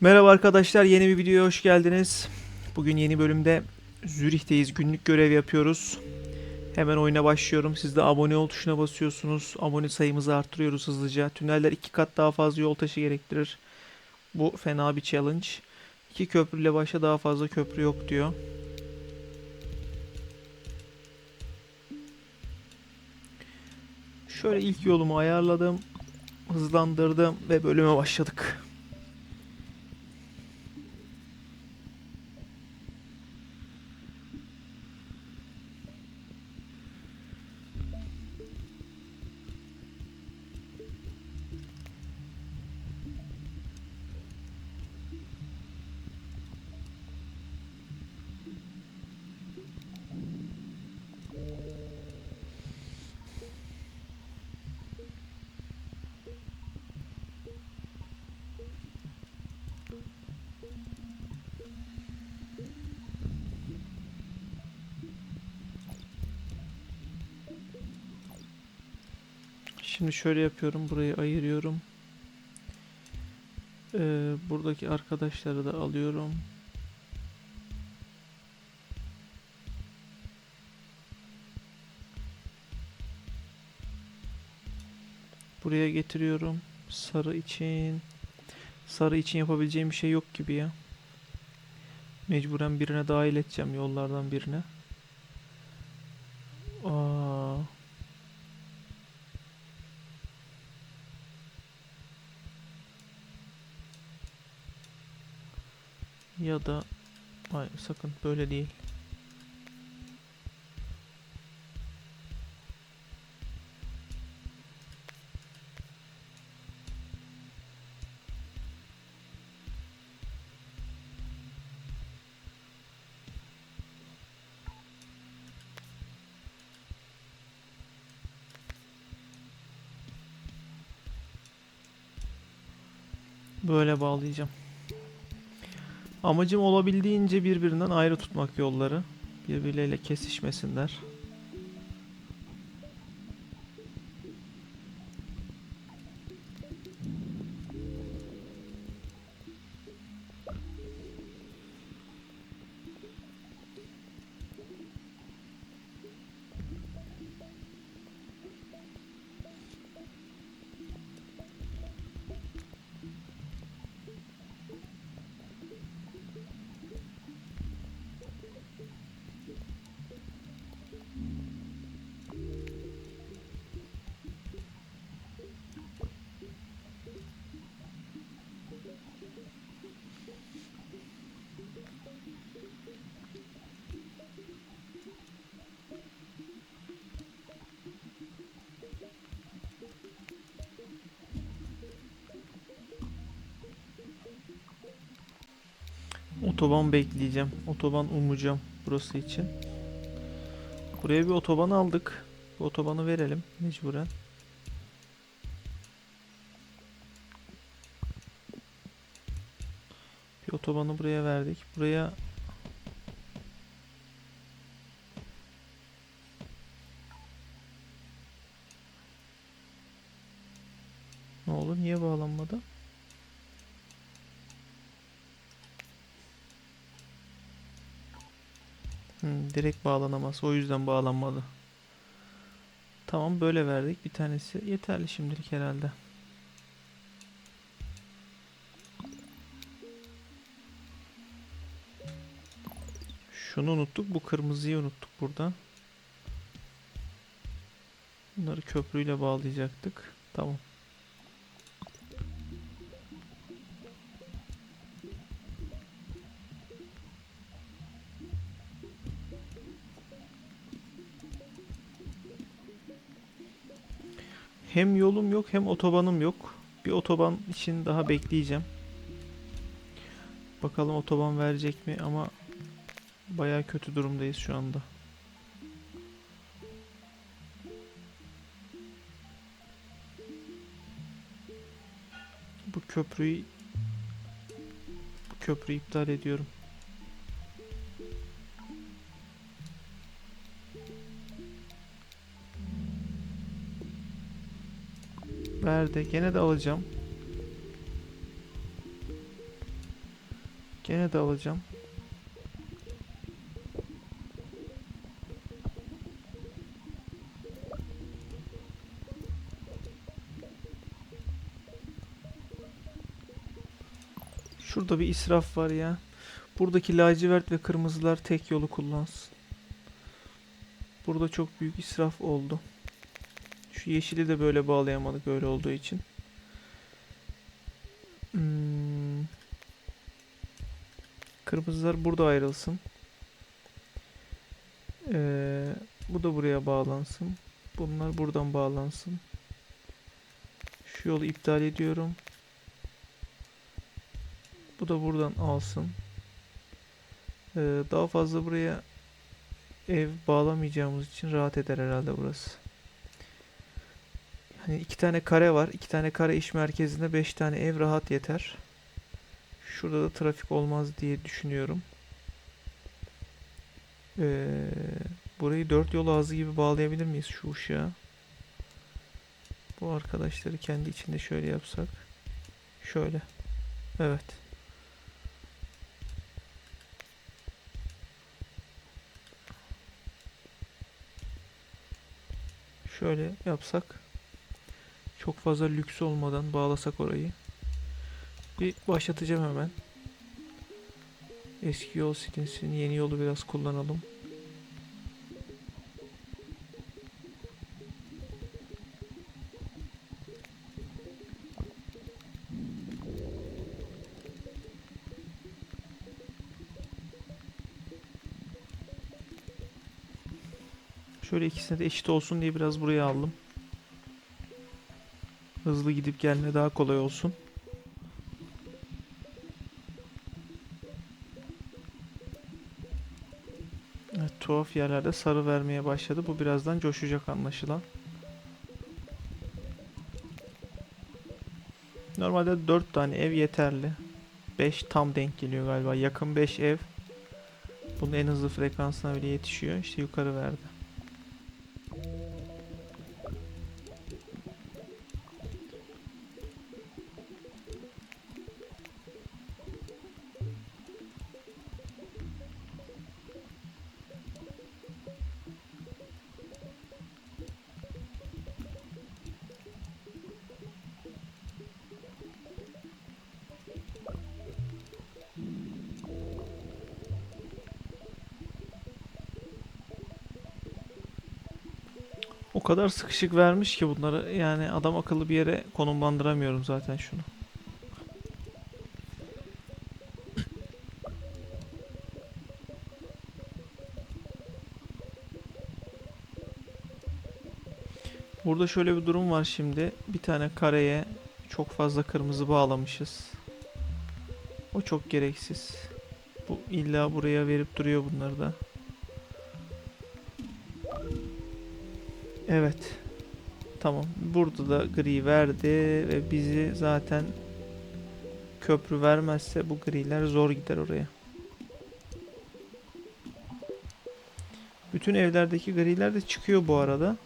Merhaba arkadaşlar, yeni bir videoya hoş geldiniz. Bugün yeni bölümde Zürih'teyiz, günlük görev yapıyoruz. Hemen oyuna başlıyorum. Siz de abone ol tuşuna basıyorsunuz. Abone sayımızı arttırıyoruz hızlıca. Tüneller iki kat daha fazla yol taşı gerektirir. Bu fena bir challenge. İki köprüyle başla daha fazla köprü yok diyor. Şöyle ilk yolumu ayarladım. Hızlandırdım ve bölüme başladık. Şimdi şöyle yapıyorum. Burayı ayırıyorum. Ee, buradaki arkadaşları da alıyorum. Buraya getiriyorum. Sarı için. Sarı için yapabileceğim bir şey yok gibi ya. Mecburen birine dahil edeceğim yollardan birine. Aa. Ya da hayır sakın böyle değil. Böyle bağlayacağım. Amacım olabildiğince birbirinden ayrı tutmak yolları. Birbirleriyle kesişmesinler. Otoban bekleyeceğim. Otoban umacağım burası için. Buraya bir otoban aldık. Bu otobanı verelim mecburen. Bir otobanı buraya verdik. Buraya Ne oldu? Niye bağlanmadı? Hmm, direkt bağlanamaz. O yüzden bağlanmadı. Tamam böyle verdik. Bir tanesi yeterli şimdilik herhalde. Şunu unuttuk. Bu kırmızıyı unuttuk burada. Bunları köprüyle bağlayacaktık. Tamam. Hem yolum yok hem otobanım yok. Bir otoban için daha bekleyeceğim. Bakalım otoban verecek mi ama baya kötü durumdayız şu anda. Bu köprüyü bu köprüyü iptal ediyorum. Verdi. Gene de alacağım. Gene de alacağım. Şurada bir israf var ya. Buradaki lacivert ve kırmızılar tek yolu kullansın. Burada çok büyük israf oldu. Şu yeşili de böyle bağlayamadık öyle olduğu için. Hmm. Kırmızılar burada ayrılsın. Ee, bu da buraya bağlansın. Bunlar buradan bağlansın. Şu yolu iptal ediyorum. Bu da buradan alsın. Ee, daha fazla buraya ev bağlamayacağımız için rahat eder herhalde burası. Hani iki tane kare var. iki tane kare iş merkezinde beş tane ev rahat yeter. Şurada da trafik olmaz diye düşünüyorum. Ee, burayı dört yol ağzı gibi bağlayabilir miyiz şu ışığa? Bu arkadaşları kendi içinde şöyle yapsak. Şöyle. Evet. Şöyle yapsak. Çok fazla lüks olmadan bağlasak orayı. Bir başlatacağım hemen. Eski yol silinsin. Yeni yolu biraz kullanalım. Şöyle ikisine de eşit olsun diye biraz buraya aldım. Hızlı gidip gelme daha kolay olsun. Evet, tuhaf yerlerde sarı vermeye başladı. Bu birazdan coşacak anlaşılan. Normalde 4 tane ev yeterli. 5 tam denk geliyor galiba. Yakın 5 ev. Bunun en hızlı frekansına bile yetişiyor. İşte yukarı verdi. O kadar sıkışık vermiş ki bunları yani adam akıllı bir yere konumlandıramıyorum zaten şunu. Burada şöyle bir durum var şimdi. Bir tane kareye çok fazla kırmızı bağlamışız. O çok gereksiz. Bu illa buraya verip duruyor bunları da. Evet. Tamam. Burada da gri verdi ve bizi zaten köprü vermezse bu griler zor gider oraya. Bütün evlerdeki griler de çıkıyor bu arada.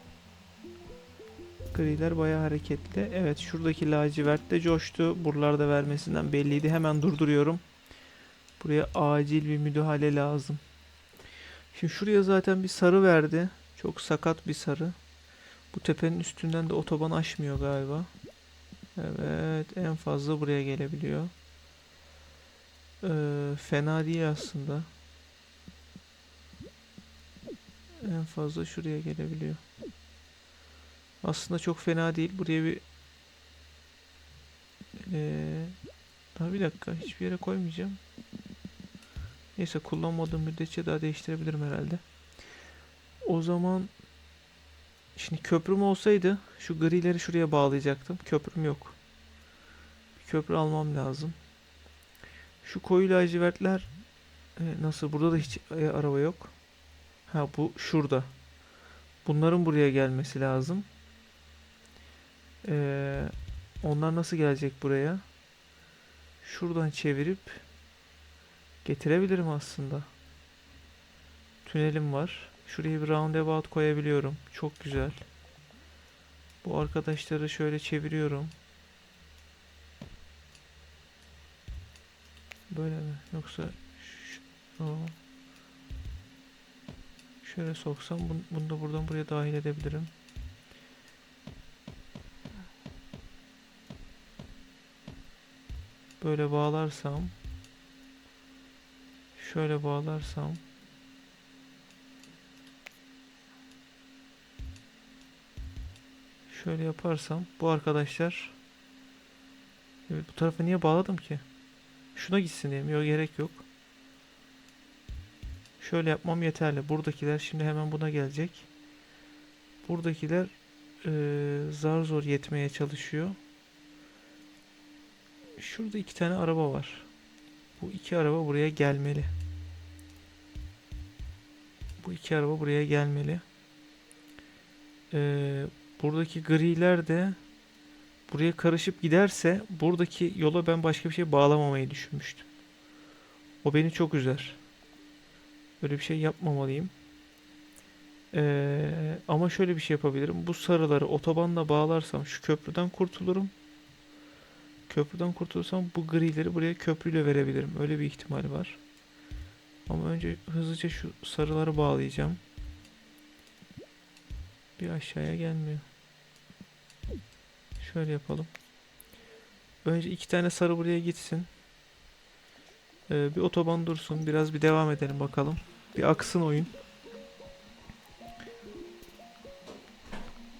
Griler bayağı hareketli. Evet şuradaki lacivert de coştu. Buralarda vermesinden belliydi. Hemen durduruyorum. Buraya acil bir müdahale lazım. Şimdi şuraya zaten bir sarı verdi. Çok sakat bir sarı. Bu tepenin üstünden de otoban aşmıyor galiba. Evet, en fazla buraya gelebiliyor. Ee, fena değil aslında. En fazla şuraya gelebiliyor. Aslında çok fena değil. Buraya bir ee, daha bir dakika. Hiçbir yere koymayacağım. Neyse kullanmadığım müddetçe daha değiştirebilirim herhalde. O zaman Şimdi köprüm olsaydı şu grileri şuraya bağlayacaktım. Köprüm yok. Bir köprü almam lazım. Şu koyu lacivertler e, nasıl? Burada da hiç e, araba yok. Ha bu şurada. Bunların buraya gelmesi lazım. E, onlar nasıl gelecek buraya? Şuradan çevirip getirebilirim aslında. Tünelim var. Şuraya bir roundabout koyabiliyorum. Çok güzel. Bu arkadaşları şöyle çeviriyorum. böyle mi? Yoksa. Şöyle soksam bun- bunu da buradan buraya dahil edebilirim. Böyle bağlarsam şöyle bağlarsam şöyle yaparsam bu arkadaşlar Evet, bu tarafa niye bağladım ki? Şuna gitsin diye mi? Yok gerek yok. Şöyle yapmam yeterli. Buradakiler şimdi hemen buna gelecek. Buradakiler eee, zar zor yetmeye çalışıyor. Şurada iki tane araba var. Bu iki araba buraya gelmeli. Bu iki araba buraya gelmeli. Eee, buradaki griler de buraya karışıp giderse buradaki yola ben başka bir şey bağlamamayı düşünmüştüm. O beni çok üzer. Böyle bir şey yapmamalıyım. Ee, ama şöyle bir şey yapabilirim. Bu sarıları otobanla bağlarsam şu köprüden kurtulurum. Köprüden kurtulursam bu grileri buraya köprüyle verebilirim. Öyle bir ihtimal var. Ama önce hızlıca şu sarıları bağlayacağım. Bir aşağıya gelmiyor. Şöyle yapalım. Önce iki tane sarı buraya gitsin. Ee, bir otoban dursun. Biraz bir devam edelim bakalım. Bir aksın oyun.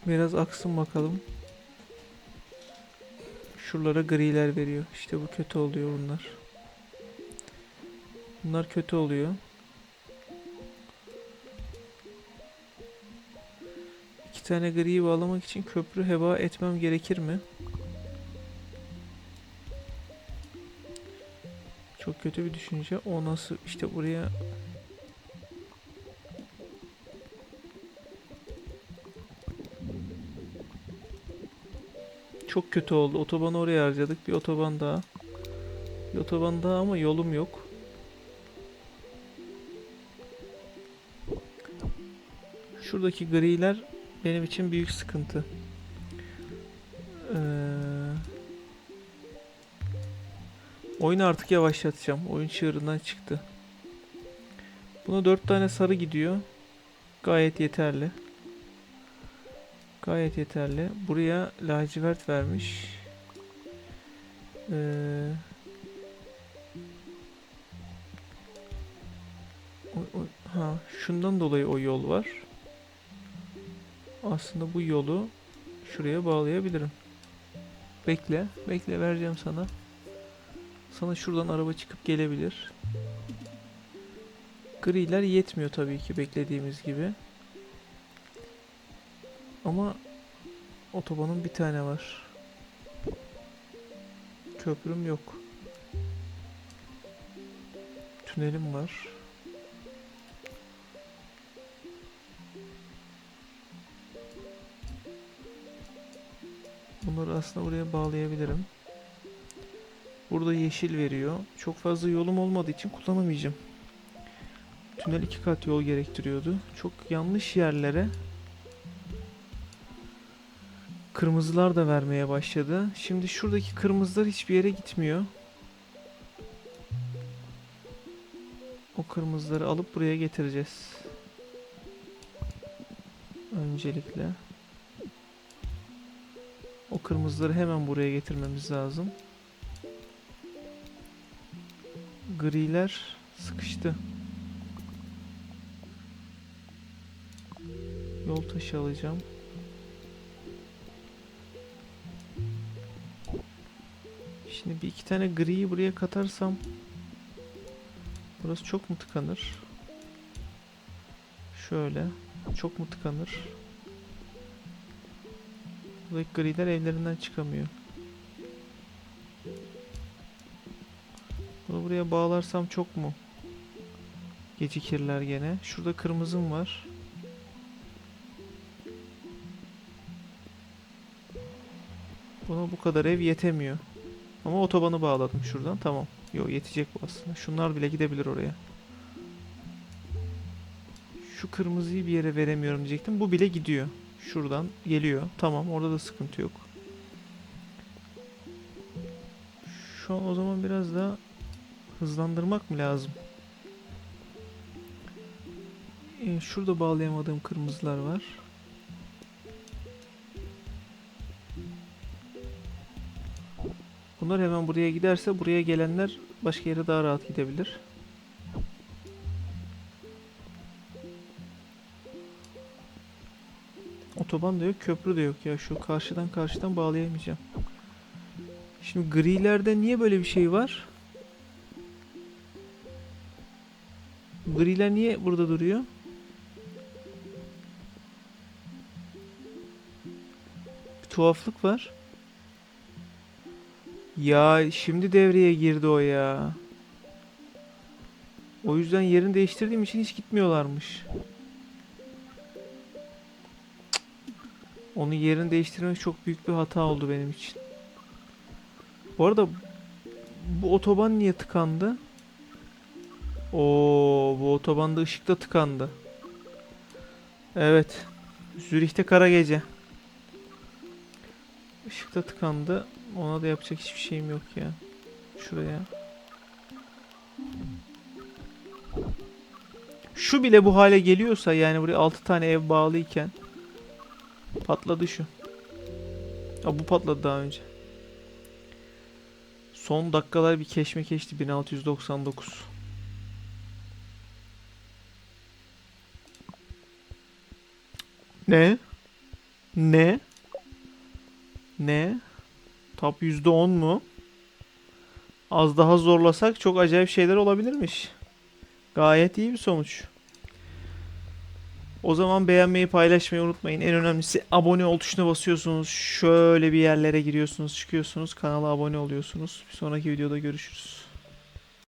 Biraz aksın bakalım. Şuralara griler veriyor. İşte bu kötü oluyor bunlar. Bunlar kötü oluyor. Tane griyi bağlamak için köprü heba etmem gerekir mi? Çok kötü bir düşünce. O nasıl işte buraya Çok kötü oldu. Otobanı oraya harcadık. Bir otoban daha. Bir otoban daha ama yolum yok. Şuradaki griler benim için büyük sıkıntı. Ee, oyunu artık yavaşlatacağım. Oyun çığırından çıktı. Buna 4 tane sarı gidiyor. Gayet yeterli. Gayet yeterli. Buraya lacivert vermiş. Ee, o- o- ha, şundan dolayı o yol var. Aslında bu yolu şuraya bağlayabilirim. Bekle, bekle vereceğim sana. Sana şuradan araba çıkıp gelebilir. Griler yetmiyor tabii ki beklediğimiz gibi. Ama otobanın bir tane var. Köprüm yok. Tünelim var. Bunları aslında buraya bağlayabilirim. Burada yeşil veriyor. Çok fazla yolum olmadığı için kullanamayacağım. Tünel iki kat yol gerektiriyordu. Çok yanlış yerlere Kırmızılar da vermeye başladı. Şimdi şuradaki kırmızılar hiçbir yere gitmiyor. O kırmızıları alıp buraya getireceğiz. Öncelikle. O kırmızıları hemen buraya getirmemiz lazım. Griler sıkıştı. Yol taşı alacağım. Şimdi bir iki tane griyi buraya katarsam Burası çok mu tıkanır? Şöyle. Çok mu tıkanır? Buradaki griler evlerinden çıkamıyor. Bunu buraya bağlarsam çok mu? Gecikirler gene. Şurada kırmızım var. Buna bu kadar ev yetemiyor. Ama otobanı bağladım şuradan. Tamam. Yo yetecek bu aslında. Şunlar bile gidebilir oraya. Şu kırmızıyı bir yere veremiyorum diyecektim. Bu bile gidiyor. Şuradan geliyor. Tamam orada da sıkıntı yok. Şu an o zaman biraz daha Hızlandırmak mı lazım? Ee, şurada bağlayamadığım kırmızılar var. Bunlar hemen buraya giderse buraya gelenler başka yere daha rahat gidebilir. Otoban da yok, köprü de yok ya. Şu karşıdan karşıdan bağlayamayacağım. Şimdi grilerde niye böyle bir şey var? Griler niye burada duruyor? Bir tuhaflık var. Ya şimdi devreye girdi o ya. O yüzden yerini değiştirdiğim için hiç gitmiyorlarmış. Onun yerini değiştirmek çok büyük bir hata oldu benim için. Bu arada bu otoban niye tıkandı? Oo, bu otobanda ışıkta tıkandı. Evet. Zürih'te kara gece. Işıkta tıkandı. Ona da yapacak hiçbir şeyim yok ya. Şuraya. Şu bile bu hale geliyorsa yani buraya 6 tane ev bağlıyken patladı şu. Aa, bu patladı daha önce. Son dakikalar bir keşmekeşti 1699. Ne? Ne? Ne? Top %10 mu? Az daha zorlasak çok acayip şeyler olabilirmiş. Gayet iyi bir sonuç. O zaman beğenmeyi paylaşmayı unutmayın. En önemlisi abone ol tuşuna basıyorsunuz. Şöyle bir yerlere giriyorsunuz, çıkıyorsunuz. Kanala abone oluyorsunuz. Bir sonraki videoda görüşürüz.